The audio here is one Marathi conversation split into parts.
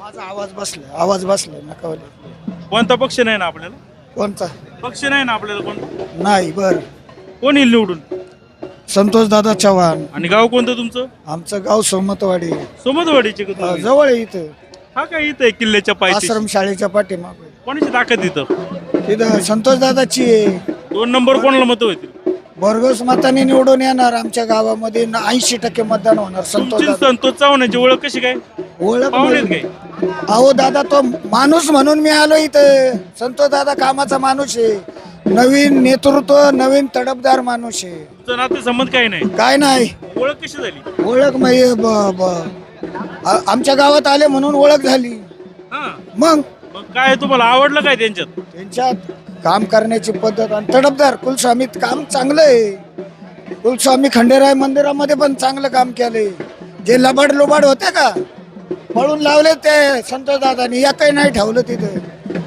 माझा आवाज बसलाय आवाज बसलाय नकावले. कोणता पक्ष नाही ना आपल्याला? कोणता? पक्ष नाही ना आपल्याला कोणता नाही बर. कोण येईल निवडून? संतोष दादा चव्हाण. आणि गाव कोणतं तुमचं? आमचं गाव सोमतवाडी. सोमतवाडीचे का अ, तुम्ही? जवळ आहे इथं. हा काय इथं आहे किल्ल्याच्या पायथ्याशी? आश्रम शाळेच्या पाठीमागे. कोणाची ताकद इथं? तिथं संतोष दादाची आहे. दोन नंबर कोणाला मत होतील? भरघोस मताने निवडून येणार आमच्या गावामध्ये. ऐंशी टक्के मतदान होणार. संतोष तुमची दादा. संतोष चव्हाणाची ओळख कशी काय? ओळख नाही. काय? अहो दादा तो माणूस म्हणून मी आलो इथं. संतोष दादा कामाचा माणूस आहे. नवीन नेतृत्व नवीन तडफदार माणूस आहे. तुमचं नाते संबंध काही नाही? काय नाही. ओळख कशी झाली? ओळख म्हणजे ब- ब- आ- आमच्या गावात आले म्हणून ओळख झाली. हा. मग? मग काय तुम्हाला आवडलं काय त्यांच्यात? त्यांच्यात काम करण्याची पद्धत आणि तडफदार कुलस्वामीत काम चांगलं आहे. कुलस्वामी खंडेराय मंदिरामध्ये पण चांगलं काम केलंय. जे लबाड लोबाड होते का पळून लावले ते संतोष दादानी या काही नाही ठेवलं तिथे.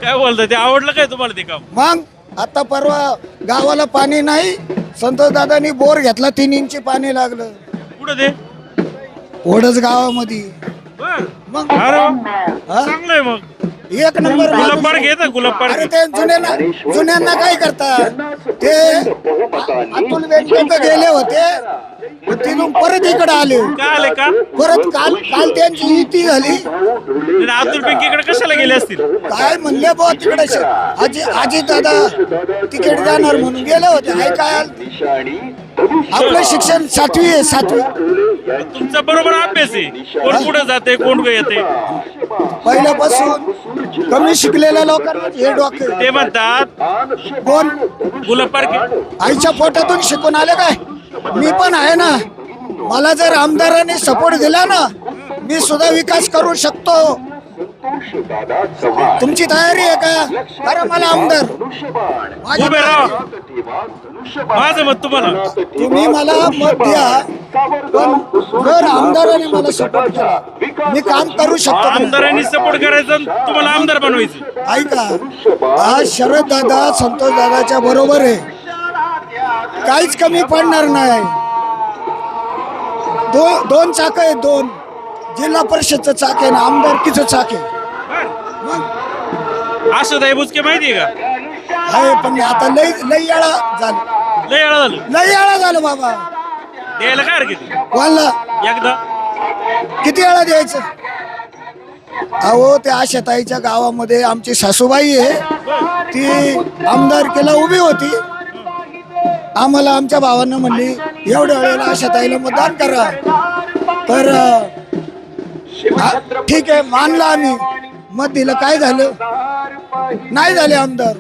काय बोलता ते आवडलं काय तुम्हाला ते काम? मग आता परवा गावाला पाणी नाही संतोष दादानी बोर घेतला तीन इंची पाणी लागलं. कुठं ते? ओढच गावामध्ये. बर. मग अरे वा. हा? चांगलं आहे मग. एक नंबर. पार्क येतं गुलाब अरे पार्क ते जुन्यांना जुन्यांना काय करतात ते अतुल वेंकट गेले होते. मग तिथून परत इकडे आले. काय आले का? परत काल काल त्यांची युती झाली. अतुल बँकेकडे कशाला गेले असतील? काय म्हणले बुवा तिकडे श- आजी आजी दादा तिकीट देणार म्हणून गेले होते. काय काय आपलं शिक्षण सातवी आहे सातवी. तुमचा बरोबर अभ्यास आहे. कोण कुठं जाते कोण येते? पहिल्यापासून कमी शिकलेल्या लोकांना हे डोके. ते म्हणतात कोण? आहे. आईच्या पोटातून शिकून आले काय? मी पण आहे ना. मला जर आमदारांनी सपोर्ट दिला ना मी सुद्धा विकास करू शकतो. तुमची तयारी आहे का? करा मला आमदार. माझी उभे राहा. माझं मत तुम्हाला. तुम्ही मला मत द्या. पण जर आमदाराने मला सपोर्ट केला मी काम करू शकतो आमदारांनी सपोर्ट करायचं आणि तुम्हाला आमदार बनवायचं. ऐका आज शरद दादा संतोष दादाच्या बरोबर आहे. काहीच कमी पडणार नाही. दो दोन चाक आहे दोन. जिल्हा परिषदचं चाक आहे ना आमदारकीचं चाक आहे. आशाताई बुचके माहितीये का? आहे पण आता लई लई याळा झालं. लय वेळा झालं. लई याळा झालं बाबा. द्यायला काय हरकत आहे? वाला एकदा. किती वेळा द्यायचं? अहो त्या आशाताईच्या गावामध्ये आमची सासूबाई आहे. ती आमदारकीला उभी होती. आम्हाला आमच्या भावांना म्हणली एवढ्या वेळेला आशाताईला मतदान करा. तर ठीक आहे मानलं आम्ही. मत दिलं काय झालं? नाही झाले आमदार.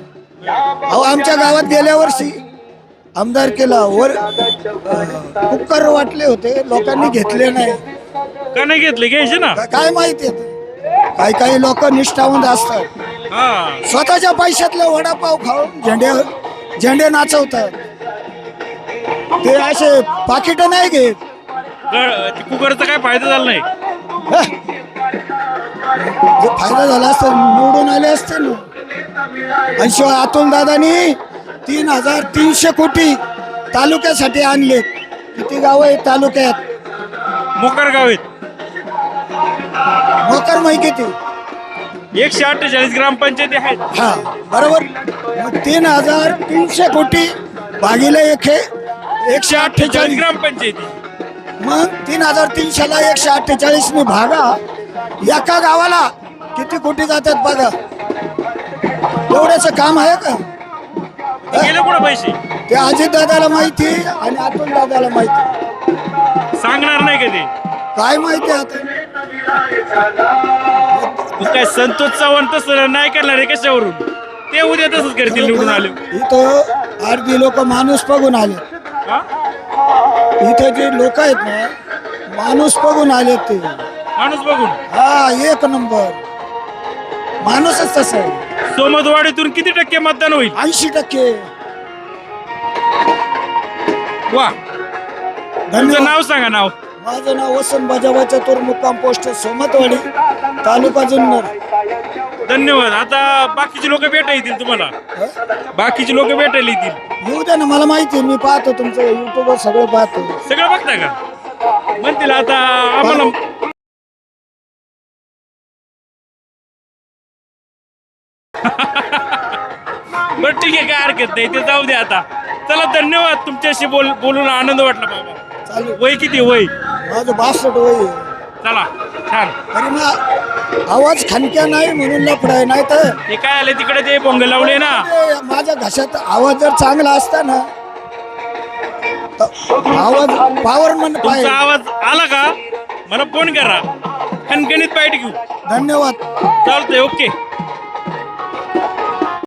अहो आमच्या गावात गेल्या वर्षी आमदार केला. वर कुकर वाटले होते. लोकांनी घेतले नाही. का नाही घेतले? घ्यायचे ना. काय माहिती काही काही लोक निष्ठावंत असतात. हा. स्वतःच्या पैशातले वडापाव खाऊन झेंडे झेंडे नाचवतात. ते असे पाकिट नाही घेत. ग- ते कुकरचा काय फायदा झाला नाही? हं? जे फायदा झाला असता निवडून आले असते ना. आणि शिवाय अतुल दादानी तीन हजार तीनशे कोटी तालुक्यासाठी आणले. किती गाव आहेत तालुक्यात? मोकार गाव आहेत मोकर माही किती? एकशे अठ्ठेचाळीस ग्रामपंचायती आहेत. हा बरोबर. मग तीन हजार तीनशे कोटी भागीले एक एकशे चाळीस अठ्ठेचाळीस ग्रामपंचायती. मग तीन हजार तीनशेला एकशे अठ्ठेचाळीस ने भागा. एका गावाला किती कोटी जातात बघा? एवढ्याचं काम आहे का? गेले कुठं पैसे? ते अजित दादाला माहिती आणि अतुल दादाला माहिती सांगणार नाही का ते? काय माहिती आता? मग काय संतोष चव्हाण तसं नाही करणार आहे कशावरून? ते उद्या तसंच करतील निवडून आले. इथं अर्धी लोक माणूस बघून आले. हा? इथे जे लोक आहेत ना माणूस बघून आले ते. माणूस बघून? हा एक नंबर. माणूसच तसं आहे. सोमदवाडीतून किती टक्के मतदान होईल? ऐंशी टक्के. वा. तुमचं धन्यवाद. नाव सांगा नाव. माझं नाव वसंत बजावा चतुर मुक्काम पोस्ट सोमतवाडी तालुका जुन्नर. धन्यवाद. आता बाकीचे लोक भेटा येतील तुम्हाला. बाकीचे लोक भेटायला येतील. येऊ द्या ना मला माहिती आहे मी पाहतो तुमचं युट्यूबवर सगळं पाहतो. सगळं बघता का? म्हणतील आता आम्हाला बरं ठीक आहे काय हरकत नाही. ते जाऊ दे आता. चला धन्यवाद तुमच्याशी बोल बोलून आनंद वाटला बाबा. चालू वय किती वय? माझं बासष्ट वय आहे. चला छान. तरी मग आवाज खणक्या नाही म्हणून लफडाय नाही तर हे काय आलं तिकडे ते पोंग लावले ना? ते माझ्या घशात आवाज जर चांगला असता ना तर आवाज पावर म्हण तुमचा पाहिजे आवाज आला का? मला फोन करा. खणखणीत पाहिजे घेऊ. धन्यवाद. चालतंय ओके